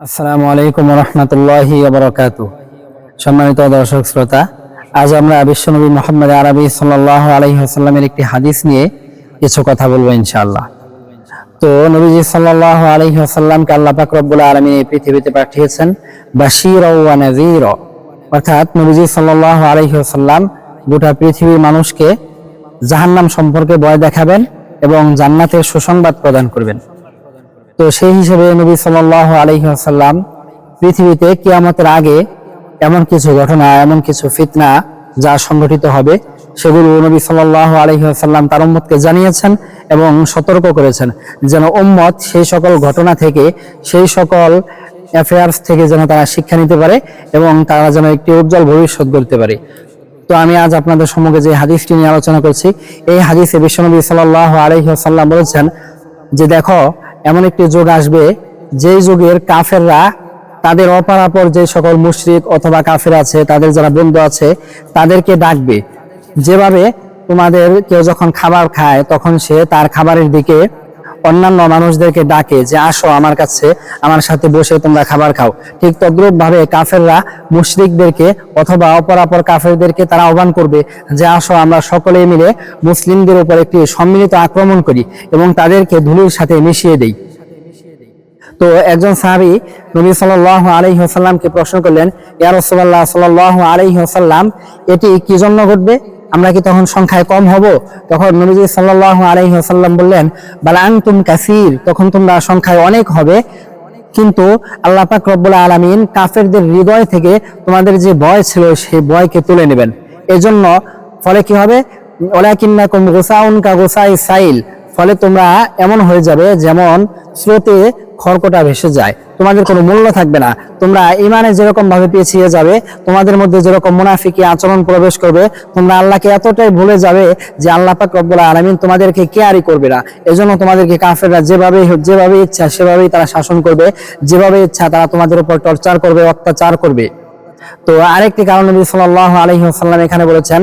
আসসালামু আলাইকুম রহমতুল্লাহি বরকাত সম্মানিত দর্শক শ্রোতা, আজ আমরা বিশ্বনবী মোহাম্মদ আরবি সাল্লাহ আলহিহাস্লামের একটি হাদিস নিয়ে কিছু কথা বলব ইনশাআল্লাহ। তো নবীজি সাল্লাহ আলহিহাস্লামকে আল্লাহ পাক রব্বুল আলমী এই পৃথিবীতে পাঠিয়েছেন বাশির ওয়া অর্থাৎ নবীজি সাল্লাহ আলহিহাস্লাম গোটা পৃথিবীর মানুষকে জাহান্নাম সম্পর্কে ভয় দেখাবেন এবং জান্নাতের সুসংবাদ প্রদান করবেন। তো সেই হিসেবে নবী সাল্লাহ আলহিহাসাল্লাম পৃথিবীতে কিয়ামতের আগে এমন কিছু ঘটনা, এমন কিছু ফিতনা যা সংঘটিত হবে, সেগুলো নবী সাল্লাহ আলহিহাসাল্লাম তার উম্মতকে জানিয়েছেন এবং সতর্ক করেছেন যেন উম্মত সেই সকল ঘটনা থেকে, সেই সকল অ্যাফেয়ার্স থেকে যেন তারা শিক্ষা নিতে পারে এবং তারা যেন একটি উজ্জ্বল ভবিষ্যৎ গড়তে পারে। তো আমি আজ আপনাদের সম্মুখে যে হাদিসটি নিয়ে আলোচনা করছি, এই হাদিসে বিশ্বনবী সাল্লাহ আলহিহাসাল্লাম বলেছেন যে দেখো এমন একটি যুগ আসবে, যেই যুগের কাফেররা তাদের অপরাপর যে সকল মুশরিক অথবা কাফের আছে, তাদের যারা বন্ধু আছে, তাদেরকে ডাকবে। যেভাবে তোমাদের কেউ যখন খাবার খায়, তখন সে তার খাবারের দিকে অন্যান্য মানুষদেরকে ডাকে যে, আসো আমার কাছে, আমার সাথে বসে তোমরা খাবার খাও। ঠিক তদ্রুপ ভাবে কাফেররা মুশরিকদেরকে অথবা অপরাপর কাফেরদেরকে তারা আহ্বান করবে যে, আসো, আমরা সকলে মিলে মুসলিমদের উপর একটি সম্মিলিত আক্রমণ করি এবং তাদেরকে ধুলির সাথে মিশিয়ে দেই। তো একজন সাহাবি নবী সাল্লাহ আলহি হাসাল্লামকে প্রশ্ন করলেন, ইয়া রসুল্লাহ সাল্লাহ আলহি হাসাল্লাম এটি কি জন্য ঘটবে? আমরা কি তখন সংখ্যায় কম হব? তখন নবীজি সাল্লাহ আলহি হাসাল্লাম বললেন, বালাং তুম কাসির। তখন তোমরা সংখ্যায় অনেক হবে। কিন্তু আল্লাহ পাক রব্বুল আলমিন কাফেরদের হৃদয় থেকে তোমাদের যে বয় ছিল, সেই বয়কে তুলে নেবেন। এজন্য ফলে কি হবে? ওলাকিন্নাকুম গোসাউন কা গোসাই সাইল। ফলে তোমরা এমন হয়ে যাবে যেমন স্রোতে খড়কটা ভেসে যায়। তোমাদের কোনো মূল্য থাকবে না। তোমরা ইমানে যেরকম ভাবে পিছিয়ে যাবে, তোমাদের মধ্যে যেরকম মুনাফিকি আচরণ প্রবেশ করবে, তোমরা আল্লাহকে এতটাই ভুলে যাবে যে আল্লাহ পাক রব্বুল আলামিন তোমাদেরকে কেয়ারই করবে না। এজন্য তোমাদেরকে কাফেররা যেভাবে যেভাবে ইচ্ছা, সেভাবেই তারা শাসন করবে। যেভাবে ইচ্ছা তারা তোমাদের উপর টর্চার করবে, অত্যাচার করবে। তো আরেকটি কারণ নবী সাল্লাল্লাহু আলাইহি ওয়াসাল্লাম এখানে বলেছেন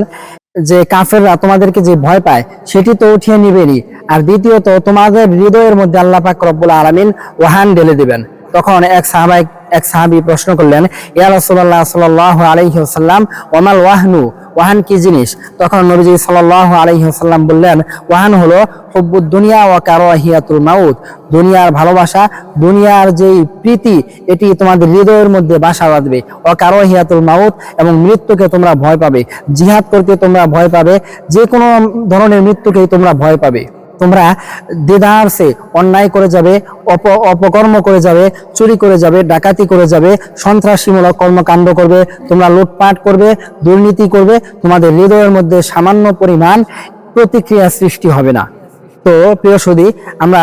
যে কাফেররা তোমাদেরকে যে ভয় পায়, সেটি তো উঠিয়ে নিবেনি আর দ্বিতীয়ত, তোমাদের হৃদয়ের মধ্যে আল্লাহ পাক রব্বুল আলমিন ওয়াহান ঢেলে দিবেন। তখন এক সাহাবাই এক সাহাবি প্রশ্ন করলেন, ইয়া রাসূলুল্লাহ সাল্লাল্লাহু আলাইহি ওয়াসাল্লাম ওয়ামাল ওয়াহনু, ওয়াহান কি জিনিস? তখন নবীজি সাল্লাল্লাহু আলাইহি ওয়াসাল্লাম বললেন, ওয়াহান হলো হুব্বুদ দুনিয়া ওয়া কারাহিয়াতুল মাউত। দুনিয়ার ভালোবাসা, দুনিয়ার যেই প্রীতি, এটি তোমাদের হৃদয়ের মধ্যে বাসা বাঁধবে। ও কারাহিয়াতুল মাউত এবং মৃত্যুকে তোমরা ভয় পাবে। জিহাদ করতে তোমরা ভয় পাবে। যে কোনো ধরনের মৃত্যুকেই তোমরা ভয় পাবে। তোমরা দেদারসে অন্যায় করে যাবে, অপ, অপকর্ম করে যাবে, চুরি করে যাবে, ডাকাতি করে যাবে, সন্ত্রাসীমূলক কর্মকাণ্ড করবে, তোমরা লুটপাট করবে, দুর্নীতি করবে, তোমাদের হৃদয়ের মধ্যে সামান্য পরিমাণ প্রতিক্রিয়া সৃষ্টি হবে না। তো প্রিয় সুদী আমরা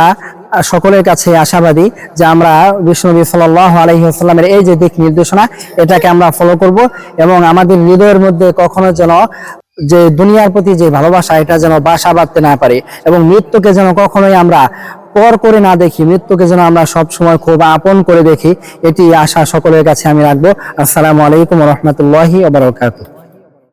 সকলের কাছে আশাবাদী যে আমরা বিষ্ণুনবী সাল্লাহ আলহিহাস্লামের এই যে দিক নির্দেশনা, এটাকে আমরা ফলো করব এবং আমাদের হৃদয়ের মধ্যে কখনো যেন যে দুনিয়ার প্রতি যে ভালোবাসা, এটা যেন বাসা বাঁধতে না পারে এবং মৃত্যুকে যেন কখনোই আমরা পর করে না দেখি, মৃত্যুকে যেন আমরা সব সময় খুব আপন করে দেখি, এটি আশা সকলের কাছে আমি রাখব। আসসালামু আলাইকুম রহমতুল্লাহি আবরকাত